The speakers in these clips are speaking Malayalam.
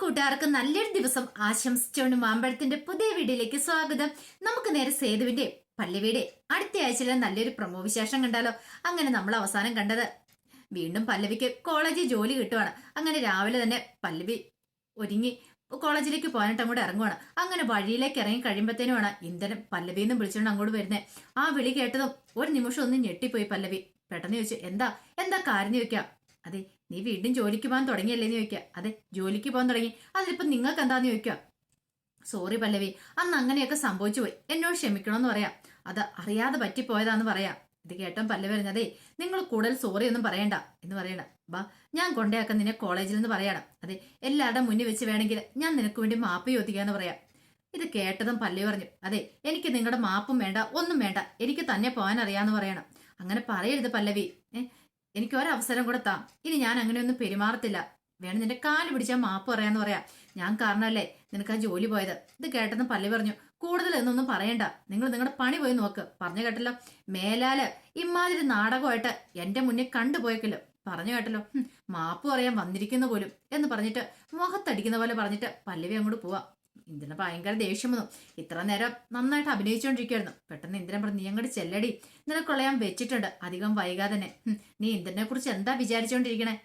കൂട്ടുകാർക്ക് നല്ലൊരു ദിവസം ആശംസിച്ചുകൊണ്ട് മാമ്പഴത്തിന്റെ പുതിയ വീഡിയോയിലേക്ക് സ്വാഗതം. നമുക്ക് നേരെ സേതുവിന്റെ പല്ലവിയുടെ അടുത്ത ആഴ്ചയിലെ നല്ലൊരു പ്രമോ വിശേഷം കണ്ടാലോ? അങ്ങനെ നമ്മൾ അവസാനം കണ്ടത്. വീണ്ടും പല്ലവിക്ക് കോളേജിൽ ജോലി കിട്ടുവാണ്. അങ്ങനെ രാവിലെ തന്നെ പല്ലവി ഒരുങ്ങി കോളേജിലേക്ക് പോകാനായിട്ട് അങ്ങോട്ട് ഇറങ്ങുവാണ്. അങ്ങനെ വഴിയിലേക്ക് ഇറങ്ങി കഴിയുമ്പോഴത്തേനുമാണ് പല്ലവി പല്ലവിന്ന് വിളിച്ചുകൊണ്ട് അങ്ങോട്ട് വരുന്നത് ആ വിളി കേട്ടതും ഒരു നിമിഷം ഒന്ന് ഞെട്ടിപ്പോയി പല്ലവി. പെട്ടെന്ന് ചോദിച്ചു എന്താ? എന്താ കാര്യം? ചോദിക്കാം അതെ നീ വീണ്ടും ജോലിക്ക് പോകാൻ തുടങ്ങിയല്ലേന്ന് ചോദിക്കുക. അതെ ജോലിക്ക് പോകാൻ തുടങ്ങി. അതിലിപ്പം നിങ്ങൾക്ക് എന്താന്ന് ചോദിക്കുക? സോറി പല്ലവി അന്ന് അങ്ങനെയൊക്കെ സംഭവിച്ചു പോയി. എന്നോട് ക്ഷമിക്കണമെന്ന് പറയാം. അത് അറിയാതെ പറ്റിപ്പോയതാന്ന് പറയാം. ഇത് കേട്ടോ പല്ലവി പറഞ്ഞതേ നിങ്ങൾ കൂടുതൽ സോറി ഒന്നും പറയണ്ട എന്ന് പറയണം. ബാ ഞാൻ കൊണ്ടേയാക്കാൻ നിന്നെ കോളേജിൽ നിന്ന് പറയണം. അതെ എല്ലാവരുടെ മുന്നിൽ വെച്ച് വേണമെങ്കിൽ ഞാൻ നിനക്ക് വേണ്ടി മാപ്പ് ചോദിക്കാന്ന് പറയാം. ഇത് കേട്ടതും പല്ലവി പറഞ്ഞു അതെ എനിക്ക് നിങ്ങളുടെ മാപ്പും വേണ്ട ഒന്നും വേണ്ട. എനിക്ക് തന്നെ പോകാൻ അറിയാന്ന് പറയണം. അങ്ങനെ പറയരുത് പല്ലവി. ഏ എനിക്ക് ഒരവസരം കൂടെ താ ഇനി ഞാൻ അങ്ങനെയൊന്നും പെരുമാറത്തില്ല. വേണം നിന്റെ കാൽ പിടിച്ചാൽ മാപ്പ് പറയാന്ന് പറയാ. ഞാൻ കാരണമല്ലേ നിനക്ക് ആ ജോലി പോയത്? ഇത് കേട്ടെന്ന് പല്ലി പറഞ്ഞു കൂടുതൽ എന്നൊന്നും പറയണ്ട. നിങ്ങൾ നിങ്ങളുടെ പണി പോയി നോക്ക്. പറഞ്ഞു കേട്ടല്ലോ. മേലാൽ ഇമാതിരി നാടകമായിട്ട് എന്റെ മുന്നിൽ കണ്ടുപോയക്കല്ലോ. പറഞ്ഞു കേട്ടല്ലോ. മാപ്പ് പറയാൻ വന്നിരിക്കുന്ന പോലും എന്ന് പറഞ്ഞിട്ട് മുഖത്തടിക്കുന്ന പോലെ പറഞ്ഞിട്ട് പല്ലവി അങ്ങോട്ട് പോവാം. ഇന്ദ്രന് ഭയങ്കര ദേഷ്യം വന്നു. ഇത്ര നേരം നന്നായിട്ട് അഭിനയിച്ചുകൊണ്ടിരിക്കുകയായിരുന്നു പെട്ടെന്ന് ഇന്ദ്രൻ പറഞ്ഞു നീ അങ്ങോട്ട് ചെല്ലടി. നിനക്കുള്ള ഞാൻ വെച്ചിട്ടുണ്ട്. അധികം വൈകാതെ തന്നെ. നീ ഇന്ദ്രനെ കുറിച്ച് എന്താ വിചാരിച്ചുകൊണ്ടിരിക്കണേ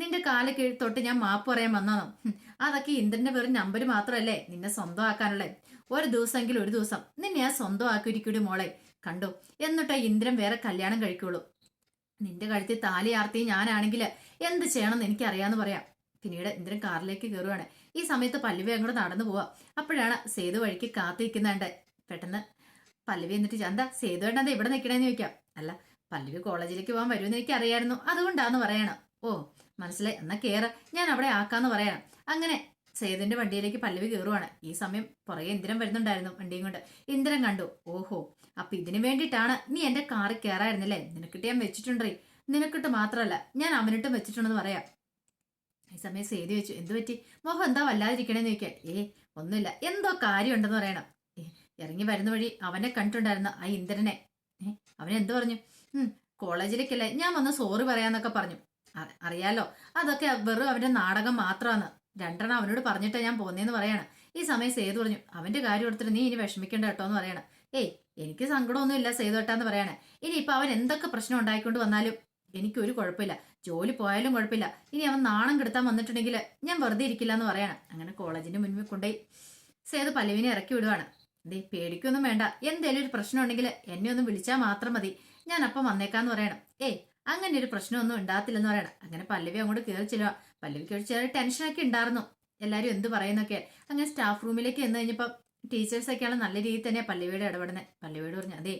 നിന്റെ കാൽ കീഴ് തൊട്ട് ഞാൻ മാപ്പ് പറയാൻ വന്നതാണോ? ഹും, അതൊക്കെ ഇന്ദ്രന്റെ വെറും നമ്പർ മാത്രമല്ലേ നിന്നെ സ്വന്തമാക്കാനുള്ളേ? ഒരു ദിവസമെങ്കിലും ഒരു ദിവസം. നിന്നെ ഞാൻ സ്വന്തമാക്കിയിരിക്കൂടി മോളെ. കണ്ടു? എന്നിട്ടോ ഇന്ദ്രൻ വേറെ കല്യാണം കഴിക്കുള്ളൂ. നിന്റെ കഴുത്തിൽ താലി ആർത്തി ഞാനാണെങ്കിൽ എന്ത് ചെയ്യണമെന്ന് എനിക്കറിയാന്ന് പറയാം. പിന്നീട് ഇന്ദ്രൻ കാറിലേക്ക് കയറുവാണ് ഈ സമയത്ത് പല്ലവി അങ്ങോട്ട് നടന്നു പോവാ. അപ്പോഴാണ് സേതു വഴിക്ക് കാത്തിരിക്കുന്നുണ്ട്. പെട്ടെന്ന് പല്ലവി എന്നിട്ട് എന്താ സേതു എന്താ ഇവിടെ നിൽക്കണേന്ന് ചോദിക്കാം. അല്ല പല്ലവി കോളേജിലേക്ക് പോകാൻ വരുമെന്ന് എനിക്ക് അറിയായിരുന്നു അതുകൊണ്ടാന്ന് പറയണം. ഓ മനസ്സിലായി. എന്നാ കേറ്. ഞാൻ അവിടെ ആക്കാന്ന് പറയണം. അങ്ങനെ സേതുവിന്റെ വണ്ടിയിലേക്ക് പല്ലവി കയറുവാണ് ഈ സമയം പുറകെ ഇന്ദ്രൻ വരുന്നുണ്ടായിരുന്നു വണ്ടിയും കൊണ്ട്. ഇന്ദ്രൻ കണ്ടു ഓഹോ അപ്പൊ ഇതിനു വേണ്ടിയിട്ടാണ് നീ എന്റെ കാറിൽ കയറായിരുന്നില്ലേ നിനക്കിട്ട് ഞാൻ വെച്ചിട്ടുണ്ടേ നിനക്കിട്ട് മാത്രമല്ല ഞാൻ അവനിട്ടും വെച്ചിട്ടുണ്ടെന്ന് പറയാം. ഈ സമയം സേതി വെച്ചു എന്തു പറ്റി? മോഹം എന്താ വല്ലാതിരിക്കണേന്ന് ചോദിക്കാൻ? ഏ ഒന്നുമില്ല. എന്തോ കാര്യമുണ്ടെന്ന് പറയണം. ഇറങ്ങി വരുന്ന വഴി അവനെ കണ്ടിട്ടുണ്ടായിരുന്നു ആ ഇന്ദ്രനെ. അവൻ എന്ത് പറഞ്ഞു? കോളേജിലേക്കല്ലേ. ഞാൻ വന്ന് സോറി പറയാന്നൊക്കെ പറഞ്ഞു. അറിയാലോ. അതൊക്കെ വെറും അവന്റെ നാടകം മാത്രമാണ് രണ്ടെണ്ണം അവനോട് പറഞ്ഞിട്ടാ ഞാൻ പോന്നേന്ന് പറയാണ്. ഈ സമയം സേതു പറഞ്ഞു അവന്റെ കാര്യം എടുത്തിട്ട് നീ ഇനി വിഷമിക്കേണ്ട കേട്ടോ എന്ന് പറയണം. ഏയ് എനിക്ക് സങ്കടമൊന്നുമില്ല സേതു കേട്ടാന്ന് പറയാണ്. ഇനി ഇപ്പൊ അവൻ എന്തൊക്കെ പ്രശ്നം ഉണ്ടായിക്കൊണ്ട് വന്നാലും എനിക്കൊരു കുഴപ്പമില്ല. ജോലി പോയാലും കുഴപ്പമില്ല. ഇനി അവൻ നാണം കെടുത്താൻ വന്നിട്ടുണ്ടെങ്കിൽ ഞാൻ വെറുതെ ഇരിക്കില്ല എന്ന് പറയാണ്. അങ്ങനെ കോളേജിന്റെ മുൻപിൽ കൊണ്ടുപോയി സേതു പല്ലവിനെ ഇറക്കി വിടുവാണ്. ദേ പേടിക്കൊന്നും വേണ്ട. എന്തേലും ഒരു പ്രശ്നം ഉണ്ടെങ്കിൽ എന്നെ ഒന്ന് വിളിച്ചാൽ മാത്രം മതി. ഞാൻ അപ്പം വന്നേക്കാന്ന് പറയണം. ഏയ് അങ്ങനെ ഒരു പ്രശ്നമൊന്നും ഉണ്ടാകത്തില്ലെന്ന് പറയണം. അങ്ങനെ പല്ലവി അങ്ങോട്ട് കയറി ചെല്ലുക പല്ലവിക്ക് ഒരു ചെറിയ ടെൻഷനൊക്കെ ഉണ്ടായിരുന്നു. എല്ലാവരും എന്ത് പറയുന്നൊക്കെ. അങ്ങനെ സ്റ്റാഫ് റൂമിലേക്ക് എന്ന് കഴിഞ്ഞപ്പോൾ ടീച്ചേഴ്സൊക്കെയാണ് നല്ല രീതിയിൽ തന്നെ പല്ലവിയുടെ ഇടപെടുന്നത് പല്ലവിയോട് പറഞ്ഞു അതെ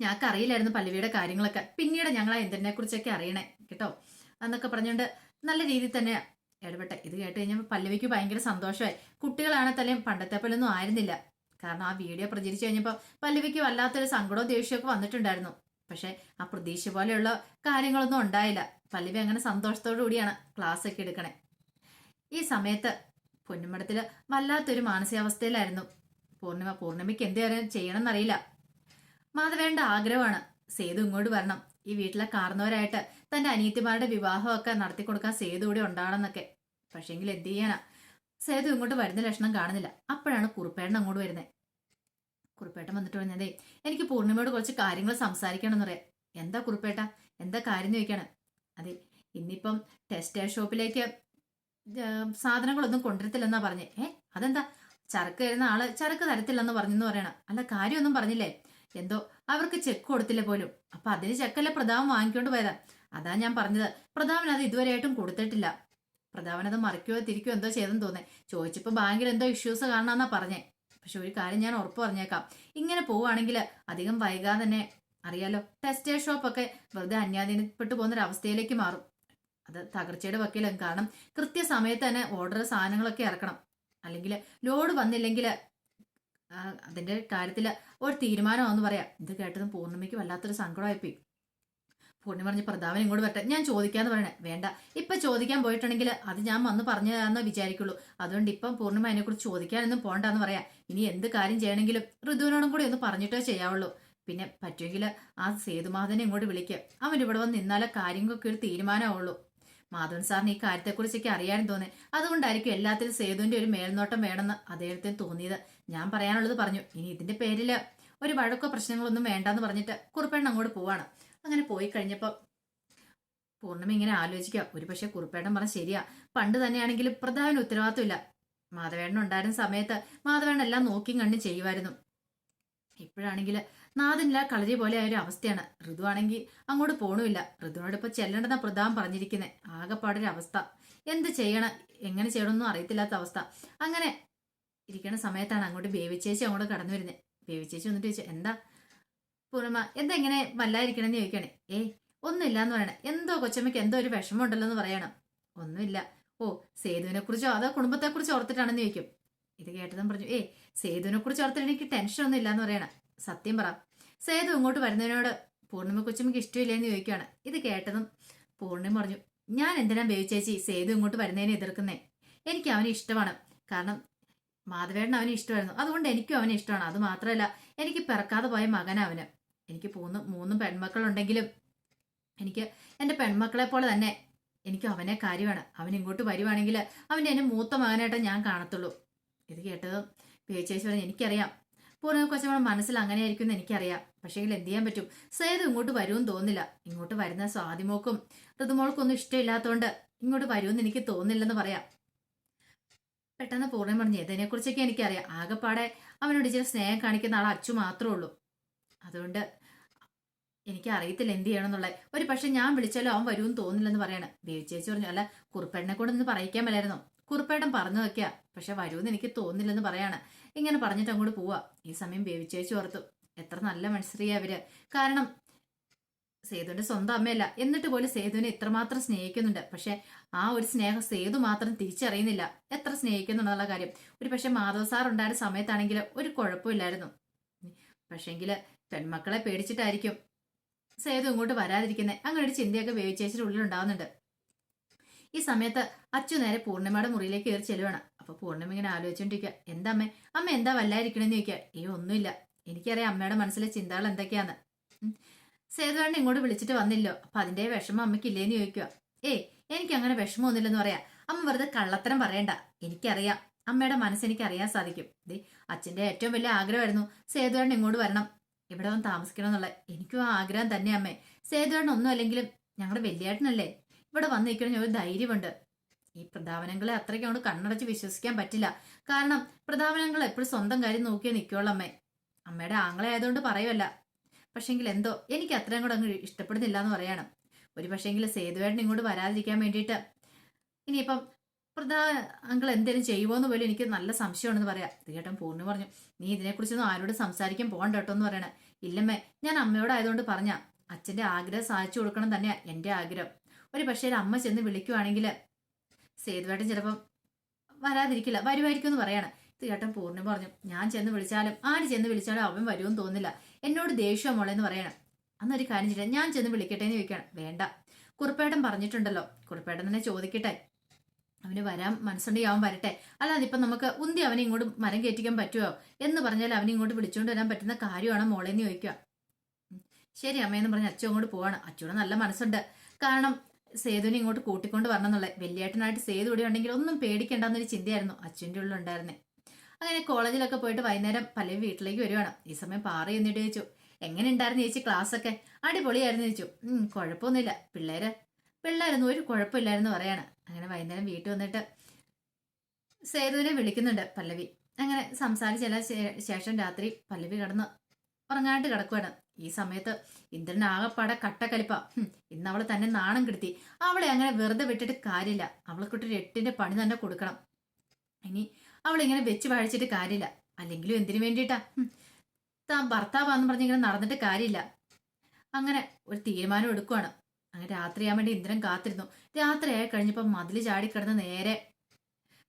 ഞങ്ങൾക്ക് അറിയില്ലായിരുന്നു പല്ലവിയുടെ കാര്യങ്ങളൊക്കെ. പിന്നീട് ഞങ്ങൾ ഇന്ദ്രനെ കുറിച്ചൊക്കെ അറിയണേ കേട്ടോ? എന്നൊക്കെ പറഞ്ഞുകൊണ്ട് നല്ല രീതിയിൽ തന്നെ ഇടപെട്ടെ. ഇത് കേട്ട് കഴിഞ്ഞപ്പോൾ പല്ലവിക്ക് ഭയങ്കര സന്തോഷമായി. കുട്ടികളാണെത്തല്ലേ പണ്ടത്തെ പോലൊന്നും ആയിരുന്നില്ല. കാരണം ആ വീഡിയോ പ്രചരിച്ചു കഴിഞ്ഞപ്പോൾ പല്ലവിക്ക് വല്ലാത്തൊരു സങ്കടവും ദേഷ്യമൊക്കെ വന്നിട്ടുണ്ടായിരുന്നു. പക്ഷെ ആ പ്രതീക്ഷ പോലെയുള്ള കാര്യങ്ങളൊന്നും ഉണ്ടായില്ല. പല്ലവി അങ്ങനെ സന്തോഷത്തോടു കൂടിയാണ് ക്ലാസ് ഒക്കെ എടുക്കണേ. ഈ സമയത്ത് പൊന്നുമടത്തിൽ വല്ലാത്തൊരു മാനസികാവസ്ഥയിലായിരുന്നു. പൂർണിമ പൂർണിമയ്ക്ക് എന്ത് ചെയ്യണം ചെയ്യണമെന്നറിയില്ല. മാധവേണ്ട ആഗ്രഹമാണ്. സേതു ഇങ്ങോട്ട് വരണം. ഈ വീട്ടിലെ കാർന്നവരായിട്ട് തന്റെ അനിയത്തിമാരുടെ വിവാഹമൊക്കെ നടത്തി കൊടുക്കാൻ സേതു കൂടെ ഉണ്ടാണെന്നൊക്കെ. പക്ഷെങ്കിൽ എന്ത് ചെയ്യാനാ? സേതു ഇങ്ങോട്ട് വരുന്ന ലക്ഷണം കാണുന്നില്ല. അപ്പോഴാണ് കുറുപ്പേട്ടൻ അങ്ങോട്ട് വരുന്നത് കുറുപ്പേട്ടൻ വന്നിട്ട് പറഞ്ഞതേ എനിക്ക് പൂർണിമയോട് കുറച്ച് കാര്യങ്ങൾ സംസാരിക്കണം എന്ന് പറയാം. എന്താ കുറുപ്പേട്ട? എന്താ കാര്യം ചോദിക്കാണ് അതെ ഇന്നിപ്പം ടെക്സ്റ്റൈൽ ഷോപ്പിലേക്ക് സാധനങ്ങളൊന്നും കൊണ്ടുവരത്തില്ലെന്നാ പറഞ്ഞേ. ഏ അതെന്താ? ചരക്ക് തരുന്ന ആൾ ചരക്ക് തരത്തില്ലെന്ന് പറഞ്ഞെന്ന് പറയണം. അല്ല കാര്യമൊന്നും പറഞ്ഞില്ലേ? എന്തോ അവർക്ക് ചെക്ക് കൊടുത്തില്ല പോലും. അപ്പൊ അതിന് ചെക്കല്ല പ്രതാപം വാങ്ങിക്കൊണ്ട് പോയതാ. അതാ ഞാൻ പറഞ്ഞത്. പ്രതാപൻ അത് ഇതുവരെയായിട്ടും കൊടുത്തിട്ടില്ല. പ്രതാപൻ അത് മറിക്കുകയോ തിരിക്കുകയോ എന്തോ ചെയ്തെന്ന് തോന്നേ. ചോദിച്ചപ്പോ ബാങ്കിൽ എന്തോ ഇഷ്യൂസ് കാണണമെന്നാ പറഞ്ഞേ. പക്ഷെ ഒരു കാര്യം ഞാൻ ഉറപ്പ് പറഞ്ഞേക്കാം. ഇങ്ങനെ പോവുകയാണെങ്കിൽ അധികം വൈകാതെ തന്നെ അറിയാലോ ടെക്സ്റ്റൈൽ ഷോപ്പൊക്കെ വെറുതെ അന്യാധീനപ്പെട്ടു പോകുന്ന അവസ്ഥയിലേക്ക് മാറും. അത് തകർച്ചയുടെ വക്കീലും കാരണം കൃത്യസമയത്ത് തന്നെ ഓർഡർ സാധനങ്ങളൊക്കെ ഇറക്കണം. അല്ലെങ്കിൽ ലോഡ് വന്നില്ലെങ്കിൽ അതിന്റെ കാര്യത്തിൽ ഒരു തീരുമാനമാണെന്ന് പറയാം. ഇത് കേട്ടതും പൂർണിമയ്ക്ക് വല്ലാത്തൊരു സങ്കടമായിപ്പോയി. പൂർണിമ പറഞ്ഞ് പ്രതാപൻ ഇങ്ങോട്ട് വരട്ടെ. ഞാൻ ചോദിക്കാന്ന് പറയണേ. വേണ്ട. ഇപ്പൊ ചോദിക്കാൻ പോയിട്ടുണ്ടെങ്കിൽ അത് ഞാൻ വന്ന് പറഞ്ഞതാണെന്ന് വിചാരിക്കുള്ളൂ. അതുകൊണ്ട് ഇപ്പം പൂർണിമ അതിനെക്കുറിച്ച് ചോദിക്കാനൊന്നും പോണ്ടെന്ന് പറയാം. ഇനി എന്ത് കാര്യം ചെയ്യണമെങ്കിലും ഋതുവിനോടും കൂടി ഒന്ന് പറഞ്ഞിട്ടേ ചെയ്യാവുള്ളൂ. പിന്നെ പറ്റുമെങ്കിൽ ആ സേതുമാധവനെ ഇങ്ങോട്ട് വിളിക്കുക അവൻ ഇവിടെ വന്ന് നിന്നാലേ കാര്യങ്ങൾക്കൊക്കെ ഒരു തീരുമാനമാവുള്ളൂ. മാധവൻ സാറിന് ഈ കാര്യത്തെക്കുറിച്ചൊക്കെ അറിയാനും തോന്നി. അതുകൊണ്ടായിരിക്കും എല്ലാത്തിലും സേതുവിന്റെ ഒരു മേൽനോട്ടം വേണമെന്ന് അദ്ദേഹത്തിന് തോന്നിയത്. ഞാൻ പറയാനുള്ളത് പറഞ്ഞു. ഇനി ഇതിന്റെ പേരിൽ ഒരു വഴക്കോ പ്രശ്നങ്ങളൊന്നും വേണ്ടെന്ന് പറഞ്ഞിട്ട് കുറുപ്പേണ്ണ അങ്ങോട്ട് പോവാണ്. അങ്ങനെ പോയി കഴിഞ്ഞപ്പോൾ പൂർണിമ ഇങ്ങനെ ആലോചിക്കുക ഒരു പക്ഷേ കുറുപ്പേട്ടൻ പറഞ്ഞ ശരിയാ. പണ്ട് തന്നെയാണെങ്കിലും പ്രധാന ഉത്തരവാദിത്വമില്ല. മാധവേണ്ണൻ ഉണ്ടായിരുന്ന സമയത്ത് മാധവേണ്ണൻ എല്ലാം നോക്കിയും കണ്ടും ചെയ്യുമായിരുന്നു. ഇപ്പോഴാണെങ്കിൽ നാദിനില്ല കളരി പോലെ ആയ ഒരു അവസ്ഥയാണ്. ഋതു ആണെങ്കിൽ അങ്ങോട്ട് പോണുമില്ല. ഋതുവിനോട് ഇപ്പൊ ചെല്ലണ്ടെന്ന പ്രധാനം പറഞ്ഞിരിക്കുന്നത് ആകെപ്പാടൊരു അവസ്ഥ എന്ത് ചെയ്യണം? എങ്ങനെ ചെയ്യണമെന്നും അറിയത്തില്ലാത്ത അവസ്ഥ. അങ്ങനെ ഇരിക്കുന്ന സമയത്താണ് അങ്ങോട്ട് ബേബിച്ചേച്ചി അങ്ങോട്ട് കടന്നു വരുന്നത് ബേബിച്ചേച്ചി വന്നിട്ട് ചോദിച്ചു എന്താ പൂർണിമ എന്താ ഇങ്ങനെ വല്ലായിരിക്കണമെന്ന് ചോദിക്കണേ ഏയ് ഒന്നുമില്ല എന്ന് പറയണേ. എന്തോ കൊച്ചമ്മയ്ക്ക് എന്തോ ഒരു വിഷമം ഉണ്ടല്ലോ എന്ന് പറയണം. ഒന്നുമില്ല. ഓ സേതുവിനെ കുറിച്ചോ അതോ കുടുംബത്തെ കുറിച്ച് ഓർത്തിട്ടാണെന്ന് ചോദിക്കും. ഇത് കേട്ടതും പറഞ്ഞു ഏ സേതുവിനെ കുറിച്ച് ഓർത്തിട്ട് എനിക്ക് ടെൻഷൻ ഒന്നും ഇല്ലാന്ന് പറയണ. സത്യം പറ. സേതു ഇങ്ങോട്ട് വരുന്നതിനോട് പൂർണിമ കൊച്ചമ്മയ്ക്ക് ഇഷ്ടമില്ലെന്ന് ചോദിക്കുകയാണ്. ഇത് കേട്ടതും പൂർണിമ പറഞ്ഞു ഞാൻ എന്തിനാ ബേവിച്ചേച്ചി സേതു ഇങ്ങോട്ട് വരുന്നതിനെ എതിർക്കുന്നേ? എനിക്ക് അവനെ ഇഷ്ടമാണ്. കാരണം മാധവേട്ടൻ അവനെ ഇഷ്ടമായിരുന്നു. അതുകൊണ്ട് എനിക്കും അവനെ ഇഷ്ടമാണ്. അത് മാത്രമല്ല എനിക്ക് പിറക്കാതെ പോയ മകൻ അവന്. എനിക്ക് മൂന്ന് മൂന്നും പെൺമക്കളുണ്ടെങ്കിലും എനിക്ക് എന്റെ പെൺമക്കളെ പോലെ തന്നെ എനിക്ക് അവനെ കാര്യമാണ്. അവൻ ഇങ്ങോട്ട് വരുവാണെങ്കിൽ അവന്റെ എന്റെ മൂത്ത മകനായിട്ട് ഞാൻ കാണത്തുള്ളൂ. ഇത് കേട്ടതും പറഞ്ഞു എനിക്കറിയാം. പൂർണ കൊച്ചമ്മ മനസ്സിൽ അങ്ങനെയായിരിക്കും എന്ന് എനിക്കറിയാം. പക്ഷേ എന്ത് ചെയ്യാൻ പറ്റും? സേതു ഇങ്ങോട്ട് വരുമെന്ന് തോന്നില്ല ഇങ്ങോട്ട് വരുന്ന സ്വാതിമോക്കും ഋതുമോൾക്കൊന്നും ഇഷ്ടമില്ലാത്തതുകൊണ്ട് ഇങ്ങോട്ട് വരുമെന്ന് എനിക്ക് തോന്നില്ലെന്ന് പറയാം. പെട്ടെന്ന് പൂർണം പറഞ്ഞു ഇതിനെക്കുറിച്ചൊക്കെ എനിക്കറിയാം. ആകെപ്പാടെ അവനോട് ഇച്ചിരി സ്നേഹം കാണിക്കുന്ന ആൾ അച്ചു മാത്രമേ ഉള്ളൂ. അതുകൊണ്ട് എനിക്ക് അറിയത്തില്ല എന്ത് ചെയ്യണമെന്നുള്ളത്. ഒരു പക്ഷെ ഞാൻ വിളിച്ചാലോ അവൻ വരുമെന്ന് തോന്നില്ലെന്ന് പറയാണ്. ബേബിച്ചേച്ചി പറഞ്ഞു അല്ല കുറുപ്പേട്ടനെ കൂടെ ഒന്ന് പറയിക്കാൻ മേലായിരുന്നു. കുറുപ്പേടൻ പറഞ്ഞു വെക്കുക പക്ഷെ വരുമെന്ന് എനിക്ക് തോന്നില്ലെന്ന് പറയാണ്. ഇങ്ങനെ പറഞ്ഞിട്ട് അങ്ങോട്ട് പോവാ. ഈ സമയം ബേവിച്ചേച്ചു ഓർത്തു. എത്ര നല്ല മനുഷ്യരിയാ അവർ കാരണം സേതുവിന്റെ സ്വന്തം അമ്മയല്ല. എന്നിട്ട് പോലും സേതുവിനെ ഇത്രമാത്രം സ്നേഹിക്കുന്നുണ്ട്. പക്ഷെ ആ ഒരു സ്നേഹം സേതു മാത്രം തിരിച്ചറിയുന്നില്ല. എത്ര സ്നേഹിക്കുന്നുണ്ടെന്നുള്ള കാര്യം. ഒരു പക്ഷെ മാധവ് സാർ ഉണ്ടായിരുന്ന സമയത്താണെങ്കിൽ ഒരു കുഴപ്പമില്ലായിരുന്നു. പക്ഷെങ്കിൽ പെൺമക്കളെ പേടിച്ചിട്ടായിരിക്കും സേതു ഇങ്ങോട്ട് വരാതിരിക്കുന്നത് അങ്ങനെ ഒരു ചിന്തയൊക്കെ വേവിച്ചേച്ചിന്റെ ഉള്ളിൽ ഉണ്ടാവുന്നുണ്ട്. ഈ സമയത്ത് അച്ചു നേരെ പൂർണിമയുടെ മുറിയിലേക്ക് കയറി ചെല്ലുവാണ്. അപ്പൊ പൂർണിമ ഇങ്ങനെ ആലോചിച്ചോണ്ടിരിക്കുക എന്താ അമ്മേ? അമ്മ എന്താ വല്ലായിരിക്കണെന്ന് ചോദിക്കുക ഏ ഒന്നുമില്ല. എനിക്കറിയാം അമ്മയുടെ മനസ്സിലെ ചിന്തകൾ എന്തൊക്കെയാന്ന്. ഉം. ഇങ്ങോട്ട് വിളിച്ചിട്ട് വന്നില്ലോ. അപ്പൊ അതിന്റെ വിഷമം അമ്മയ്ക്ക് ഇല്ലേന്ന് ചോദിക്കുക ഏയ് എനിക്ക് അങ്ങനെ വിഷമമൊന്നുമില്ലെന്ന് പറയാം. അമ്മ വെറുതെ കള്ളത്തരം പറയണ്ട. എനിക്കറിയാം. അമ്മയുടെ മനസ്സ് എനിക്ക് അറിയാൻ സാധിക്കും. ദേ അച്ഛന്റെ ഏറ്റവും വലിയ ആഗ്രഹമായിരുന്നു സേതുവേണ്ണ ഇങ്ങോട്ട് വരണം. ഇവിടെ വന്ന് താമസിക്കണം എന്നുള്ള എനിക്കും ആ ആഗ്രഹം തന്നെ അമ്മേ. സേതുവേണ്ണ ഒന്നും അല്ലെങ്കിലും ഞങ്ങളുടെ വലിയേട്ടനല്ലേ? ഇവിടെ വന്ന് നിൽക്കണം ഒരു ധൈര്യമുണ്ട്. ഈ പ്രധാപനങ്ങളെ അത്രയ്ക്ക് അങ്ങോട്ട് കണ്ണടച്ച് വിശ്വസിക്കാൻ പറ്റില്ല. കാരണം പ്രധാപനങ്ങൾ എപ്പോഴും സ്വന്തം കാര്യം നോക്കിയേ നിൽക്കുള്ളൂ അമ്മേ. അമ്മയുടെ ആങ്ങളെ ആയതുകൊണ്ട് പറയുമല്ല പക്ഷെങ്കിൽ എന്തോ എനിക്ക് അത്രയും കൂടെ അങ്ങ് ഇഷ്ടപ്പെടുന്നില്ല എന്ന് പറയണം. ഒരു പക്ഷേങ്കിൽ സേതുവേട്ടൻ ഇങ്ങോട്ട് വരാതിരിക്കാൻ വേണ്ടിയിട്ട് ഇനിയിപ്പം പ്രധാന അങ്കിൾ എന്തേലും ചെയ്യുമോ എന്ന് പോലും എനിക്ക് നല്ല സംശയമാണെന്ന് പറയാം. തീയേട്ടൻ പൂർണി പറഞ്ഞു നീ ഇതിനെക്കുറിച്ചൊന്നും ആരോട് സംസാരിക്കാൻ പോകണ്ട കേട്ടോ എന്ന് പറയണേ. ഇല്ലമ്മേ ഞാൻ അമ്മയോട് ആയതുകൊണ്ട് പറഞ്ഞ. അച്ഛന്റെ ആഗ്രഹം സാധിച്ചു കൊടുക്കണം തന്നെയാ എന്റെ ആഗ്രഹം. ഒരു പക്ഷേ അമ്മ ചെന്ന് വിളിക്കുവാണെങ്കിൽ സേതുവേട്ടൻ ചിലപ്പം വരാതിരിക്കില്ല വരുമായിരിക്കും എന്ന് പറയാണ്. ഇത് കേട്ടൻ പൂർണി പറഞ്ഞു ഞാൻ ചെന്ന് വിളിച്ചാലും ആര് ചെന്ന് വിളിച്ചാലും അവൻ വരുമെന്ന് തോന്നില്ല എന്നോട് ദേഷ്യം മോളെ എന്ന് പറയണം. അന്നൊരു കാര്യം ചെയ്യണം ഞാൻ ചെന്ന് വിളിക്കട്ടെ എന്ന് ചോദിക്കണം വേണ്ട. കുറുപ്പേടൻ പറഞ്ഞിട്ടുണ്ടല്ലോ. കുറുപ്പേടൻ തന്നെ ചോദിക്കട്ടെ. അവന് വരാൻ മനസ്സുണ്ടെങ്കിൽ അവൻ വരട്ടെ. അല്ലാതെ ഇപ്പം നമുക്ക് ഉന്തി അവനെ ഇങ്ങോട്ട് മരം കയറ്റിക്കാൻ പറ്റുമോ എന്ന് പറഞ്ഞാൽ അവനെ ഇങ്ങോട്ട് വിളിച്ചുകൊണ്ട് വരാൻ പറ്റുന്ന കാര്യമാണ് മോളെ എന്ന് ചോദിക്കുക. ശരി അമ്മയെന്ന് പറഞ്ഞ് അച്ഛൻ അങ്ങോട്ട് പോവാണ്. അച്ഛനോട് നല്ല മനസ്സുണ്ട്. കാരണം സേതുവിനെ ഇങ്ങോട്ട് കൂട്ടിക്കൊണ്ട് വരണം എന്നുള്ളത്. വലിയേട്ടനായിട്ട് സേതു ഇവിടെ ഉണ്ടെങ്കിൽ ഒന്നും പേടിക്കേണ്ടെന്നൊരു ചിന്തയായിരുന്നു. അച്ഛന്റെ ഉള്ളിലുണ്ടായിരുന്നേ അങ്ങനെ കോളേജിലൊക്കെ പോയിട്ട് വൈകുന്നേരം പല്ലവി വീട്ടിലേക്ക് വരുവാണ്. ഈ സമയം പാറ എന്നിട്ട് ചോദിച്ചു എങ്ങനെ ഉണ്ടായിരുന്നു ചേച്ചി ക്ലാസ് ഒക്കെ അടിപൊളിയായിരുന്നു ചോദിച്ചു കുഴപ്പമൊന്നുമില്ല. പിള്ളേര് പിള്ളേരൊന്നും ഒരു കുഴപ്പമില്ലായിരുന്നു പറയാണ്. അങ്ങനെ വൈകുന്നേരം വീട്ടിൽ വന്നിട്ട് സേതുവിനെ വിളിക്കുന്നുണ്ട് പല്ലവി. അങ്ങനെ സംസാരിച്ചല്ല ശേഷം രാത്രി പല്ലവി കിടന്ന് ഉറങ്ങാണ്ട് കിടക്കുവാണ്. ഈ സമയത്ത് ഇന്ദ്രൻ ആകപ്പാടെ കട്ടക്കലിപ്പ ഇന്ന് അവൾ തന്നെ നാണം കിടത്തി. അവളെ അങ്ങനെ വെറുതെ വിട്ടിട്ട് കാര്യമില്ല. അവൾക്കൊട്ടൊരു എട്ടിന്റെ പണി തന്നെ കൊടുക്കണം. ഇനി അവളിങ്ങനെ വെച്ച് വാഴിച്ചിട്ട് കാര്യമില്ല. അല്ലെങ്കിലും എന്തിനു വേണ്ടിയിട്ടാ? താൻ ഭർത്താവാന്ന് പറഞ്ഞ് ഇങ്ങനെ നടന്നിട്ട് കാര്യമില്ല. അങ്ങനെ ഒരു തീരുമാനം എടുക്കുവാണ്. അങ്ങനെ രാത്രിയാൻ വേണ്ടി ഇന്ദ്രൻ കാത്തിരുന്നു. രാത്രിയായി കഴിഞ്ഞപ്പോൾ മതിൽ ചാടി ചാടിക്കിടന്ന് നേരെ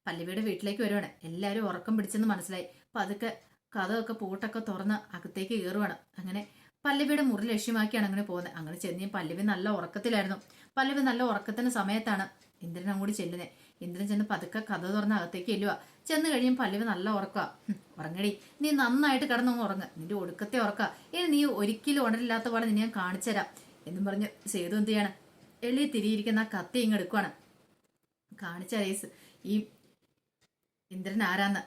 പല്ലവിയുടെ വീട്ടിലേക്ക് വരുവാണ്. എല്ലാവരും ഉറക്കം പിടിച്ചെന്ന് മനസ്സിലായി. പതുക്കെ കഥമൊക്കെ പൂട്ടൊക്കെ തുറന്ന് അകത്തേക്ക് കയറുവാണ്. അങ്ങനെ പല്ലവിയുടെ മുറി ലക്ഷ്യമാക്കിയാണ് അങ്ങനെ പോകുന്നത്. അങ്ങനെ ചെന്ന് പല്ലവി നല്ല ഉറക്കത്തിലായിരുന്നു. പല്ലവി നല്ല ഉറക്കത്തിന് സമയത്താണ് ഇന്ദ്രൻ അങ്ങോട്ട് ചെല്ലുന്നത് ഇന്ദ്രൻ ചെന്ന് പതുക്കെ കഥ തുറന്ന് അകത്തേക്ക് ചെല്ലുക? ചെന്ന് കഴിയും പല്ലിവ് നല്ല ഉറക്കുക ഉറങ്ങടി. നീ നന്നായിട്ട് കിടന്നു ഉറങ്ങ. നിന്റെ ഒടുക്കത്തെ ഉറക്ക. ഇനി നീ ഒരിക്കലും ഉണരില്ലാത്ത പോലെ നിന്നെ ഞാൻ കാണിച്ചുതരാം എന്നും പറഞ്ഞ് സേതു എന്ത് ചെയ്യാണ്? എളി തിരിയിരിക്കുന്ന ആ കത്തി ഇങ്ങ് എടുക്കുവാണ്. കാണിച്ച റേസ് ഈ ഇന്ദ്രൻ ആരാന്ന്?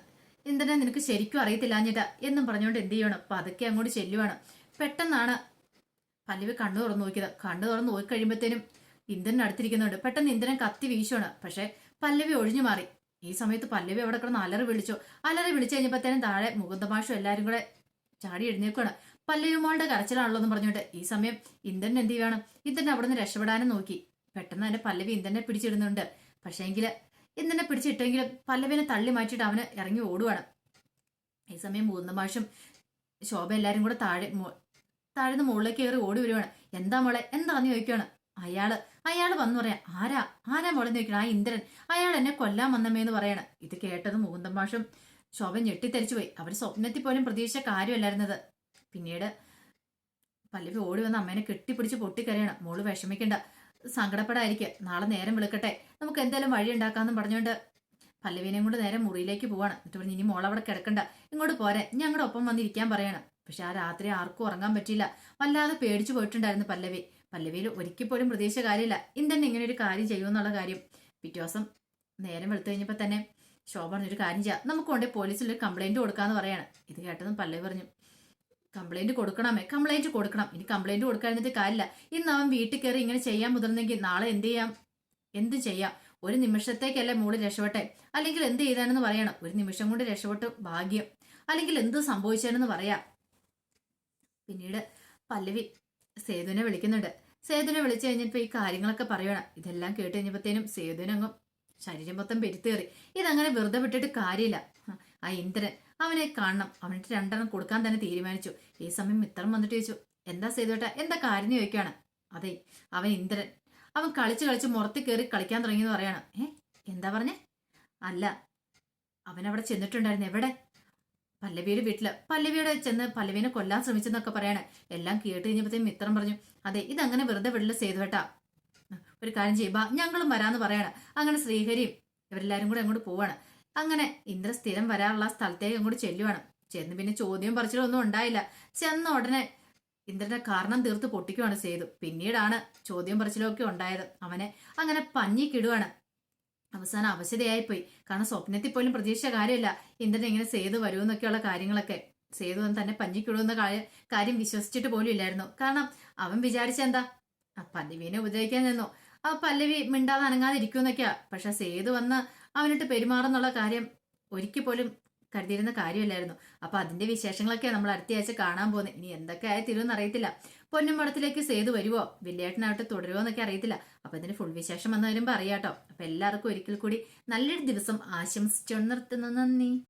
ഇന്ദ്രനെ നിനക്ക് ശരിക്കും അറിയത്തില്ലാഞ്ഞിട്ടാ എന്നും പറഞ്ഞുകൊണ്ട് എന്ത് ചെയ്യണം? പതുക്കെ അങ്ങോട്ട് ചെല്ലുവാണ്. പെട്ടെന്നാണ് പല്ലവി കണ്ണു തുറന്നു നോക്കിയത്. കണ്ണു തുറന്ന് നോക്കി കഴിയുമ്പോഴത്തേനും ഇന്ദ്രൻ അടുത്തിരിക്കുന്നുണ്ട്. പെട്ടെന്ന് ഇന്ദ്രൻ കത്തി വീശുവാണ്. പക്ഷെ പല്ലവി ഒഴിഞ്ഞു മാറി. ഈ സമയത്ത് പല്ലവി അവിടെ കിടന്ന് അലറി വിളിച്ചു. അലറി വിളിച്ചു കഴിഞ്ഞപ്പോഴത്തേനും താഴെ മുകുന്ദമാഷും എല്ലാവരും കൂടെ ചാടി എഴുന്നേൽക്കുകയാണ്. പല്ലവി മോളുടെ കരച്ചിലാണല്ലോ എന്ന് പറഞ്ഞുകൊണ്ട് ഈ സമയം ഇന്ദ്രൻ എന്ത് ചെയ്യണം ഇന്ദ്രൻ അവിടെ നിന്ന് രക്ഷപ്പെടാനും നോക്കി. പെട്ടെന്ന് തന്നെ പല്ലവി ഇന്ദ്രനെ പിടിച്ചിടുന്നുണ്ട്. പക്ഷേങ്കിൽ ഇന്ദ്രനെ പിടിച്ചിട്ടെങ്കിലും പല്ലവിനെ തള്ളി മാറ്റിയിട്ട് അവന് ഇറങ്ങി ഓടുവാണ്. ഈ സമയം മുകുന്ദമാഷും ശോഭ എല്ലാവരും കൂടെ താഴെ താഴെ മുകളിലേക്ക് കയറി ഓടി വരുവാണ്. എന്താ മോളെ? എന്താന്ന് ചോദിക്കുകയാണ് അയാൾ അയാൾ വന്നു പറയാം ആരാ? ആരാ മോളെ നോക്കണം ആ ഇന്ദ്രൻ. അയാൾ എന്നെ കൊല്ലാൻ വന്നമ്മേന്ന് പറയാണ്. ഇത് കേട്ടത് മുകുന്ദൻ മാഷും ശോഭ ഞെട്ടിത്തെരിച്ചു പോയി. അവർ സ്വപ്നത്തിൽ പോലും പ്രതീക്ഷിച്ച കാര്യമല്ലായിരുന്നത്. പിന്നീട് പല്ലവി ഓടി വന്ന് അമ്മേനെ കെട്ടിപ്പിടിച്ച് പൊട്ടിക്കരയാണ്. മോൾ വിഷമിക്കണ്ട. സങ്കടപ്പെടാതിരിക്കുക നാളെ നേരം വിളിക്കട്ടെ. നമുക്ക് എന്തായാലും വഴി ഉണ്ടാക്കാന്നും പറഞ്ഞുകൊണ്ട് പല്ലവിനെയും കൊണ്ട് നേരെ മുറിയിലേക്ക് പോവാണ്. എന്നിട്ട് പറഞ്ഞു ഇനി മോളവിടെ കിടക്കണ്ട. ഇങ്ങോട്ട് പോരെ. ഞങ്ങളുടെ ഒപ്പം വന്നിരിക്കാൻ പറയണം. പക്ഷെ ആ രാത്രി ആർക്കും ഉറങ്ങാൻ പറ്റിയില്ല. വല്ലാതെ പേടിച്ചു പോയിട്ടുണ്ടായിരുന്നു പല്ലവി. പല്ലവിയിൽ ഒരിക്കൽ പോലും പ്രതീക്ഷ കാര്യമില്ല ഇന്തന്നെ ഇങ്ങനെ ഒരു കാര്യം ചെയ്യുമെന്നുള്ള കാര്യം. പിറ്റേ ദിവസം നേരം വെളുത്തു കഴിഞ്ഞപ്പോൾ തന്നെ ശോഭ പറഞ്ഞൊരു കാര്യം ചെയ്യാം. നമുക്ക് കൊണ്ടേ പോലീസിൽ ഒരു കംപ്ലൈന്റ് കൊടുക്കാന്ന് പറയാണ്. ഇത് കേട്ടതും പല്ലവി പറഞ്ഞു കംപ്ലൈന്റ് കൊടുക്കണമേ കംപ്ലൈന്റ് കൊടുക്കണം. ഇനി കംപ്ലൈന്റ് കൊടുക്കാതിരുന്നിട്ട് കാര്യമില്ല. ഇന്ന് അവൻ വീട്ടിൽ കയറി ഇങ്ങനെ ചെയ്യാൻ മുതിർന്നെങ്കിൽ നാളെ എന്ത് ചെയ്യാം? എന്ത് ചെയ്യാം? ഒരു നിമിഷത്തേക്കല്ലേ മോൾ രക്ഷപ്പെട്ടെ? അല്ലെങ്കിൽ എന്ത് ചെയ്താണെന്ന് പറയണം. ഒരു നിമിഷം കൊണ്ട് രക്ഷപ്പെട്ടു ഭാഗ്യം. അല്ലെങ്കിൽ എന്ത് സംഭവിച്ചതെന്ന് പറയാം. പിന്നീട് പല്ലവി സേതുവിനെ വിളിക്കുന്നുണ്ട്. സേതുവിനെ വിളിച്ചു കഴിഞ്ഞപ്പോൾ ഈ കാര്യങ്ങളൊക്കെ പറയണം ഇതെല്ലാം കേട്ട് കഴിഞ്ഞപ്പോഴത്തേനും സേതുവിനങ്ങും ശരീരം മൊത്തം പെരുത്തേറി ഇതങ്ങനെ വെറുതെ വിട്ടിട്ട് കാര്യമില്ല. ആ ഇന്ദ്രൻ അവനെ കാണണം. അവനിട്ട് രണ്ടെണ്ണം കൊടുക്കാൻ തന്നെ തീരുമാനിച്ചു. ഈ സമയം മിത്രം വന്നിട്ട് ചോദിച്ചു എന്താ സേതുവേട്ട എന്താ കാര്യം? ചോദിക്കുകയാണ്. അതെ അവൻ ഇന്ദ്രൻ. അവൻ കളിച്ച് കളിച്ച് മുറത്തി കയറി കളിക്കാൻ തുടങ്ങിയെന്ന് പറയാണ്. ഏ എന്താ പറഞ്ഞേ? അല്ല അവൻ അവിടെ ചെന്നിട്ടുണ്ടായിരുന്നു. എവിടെ? പല്ലവിയുടെ വീട്ടിൽ പല്ലവിയുടെ ചെന്ന് പല്ലവിനെ കൊല്ലാൻ ശ്രമിച്ചെന്നൊക്കെ പറയാണ്. എല്ലാം കേട്ട് കഴിഞ്ഞപ്പോഴത്തേക്കും മിത്രം പറഞ്ഞു അതെ ഇതങ്ങനെ വെറുതെ വിടൽ ചെയ്തു കേട്ടാ. ഒരു കാര്യം ചെയ്യുമ്പോ ഞങ്ങളും വരാന്ന് പറയാണ്. അങ്ങനെ ശ്രീഹരിയും ഇവരെല്ലാരും കൂടെ അങ്ങോട്ട് പോവാണ്. അങ്ങനെ ഇന്ദ്ര സ്ഥിരം വരാനുള്ള സ്ഥലത്തേക്ക് അങ്ങോട്ട് ചെല്ലുവാണ്. ചെന്ന് പിന്നെ ചോദ്യം പറിച്ചിട്ടൊന്നും ഉണ്ടായില്ല. ചെന്ന ഉടനെ ഇന്ദ്രന്റെ കാരണം തീർത്ത് പൊട്ടിക്കുവാണ് ചെയ്തു. പിന്നീടാണ് ചോദ്യം പറച്ചിലൊക്കെ ഉണ്ടായത്. അവനെ അങ്ങനെ പഞ്ഞിക്കിടുവാണ്. അവസാനം അവശതയായിപ്പോയി. കാരണം സ്വപ്നത്തിൽ പോലും പ്രതീക്ഷ കാര്യമില്ല. ഇന്ദ്രൻ ഇങ്ങനെ സേതു വരുമെന്നൊക്കെയുള്ള കാര്യങ്ങളൊക്കെ. സേതു തന്നെ പഞ്ഞിക്കിടുമെന്ന കാര്യം- കാര്യം വിശ്വസിച്ചിട്ട് പോലും ഇല്ലായിരുന്നു. കാരണം അവൻ വിചാരിച്ചെന്താ പല്ലവീനെ ഉപദ്രവിക്കാൻ നിന്നു. ആ പല്ലവി മിണ്ടാതെ അനങ്ങാതിരിക്കുമെന്നൊക്കെയാ പക്ഷെ സേതു വന്ന് അവനിട്ട് പെരുമാറുന്നുള്ള കാര്യം ഒരിക്കൽ പോലും കരുതിയിരുന്ന കാര്യമല്ലായിരുന്നു. അപ്പൊ അതിന്റെ വിശേഷങ്ങളൊക്കെ നമ്മൾ അടുത്ത ആഴ്ച കാണാൻ പോകുന്നത് ഇനി എന്തൊക്കെ ആയി തീരുമെന്ന് അറിയത്തില്ല. പൊന്നമ്പടത്തിലേക്ക് സേതു വരുവോ? വില്ലേട്ടനായിട്ട് തുടരുമോ എന്നൊക്കെ അറിയത്തില്ല. അപ്പൊ ഇതിന് ഫുൾ വിശേഷം വന്നു വരുമ്പോ അറിയാട്ടോ. അപ്പൊ എല്ലാവർക്കും ഒരിക്കൽ കൂടി നല്ലൊരു ദിവസം ആശംസിച്ചു നിർത്തുന്നു. നന്ദി.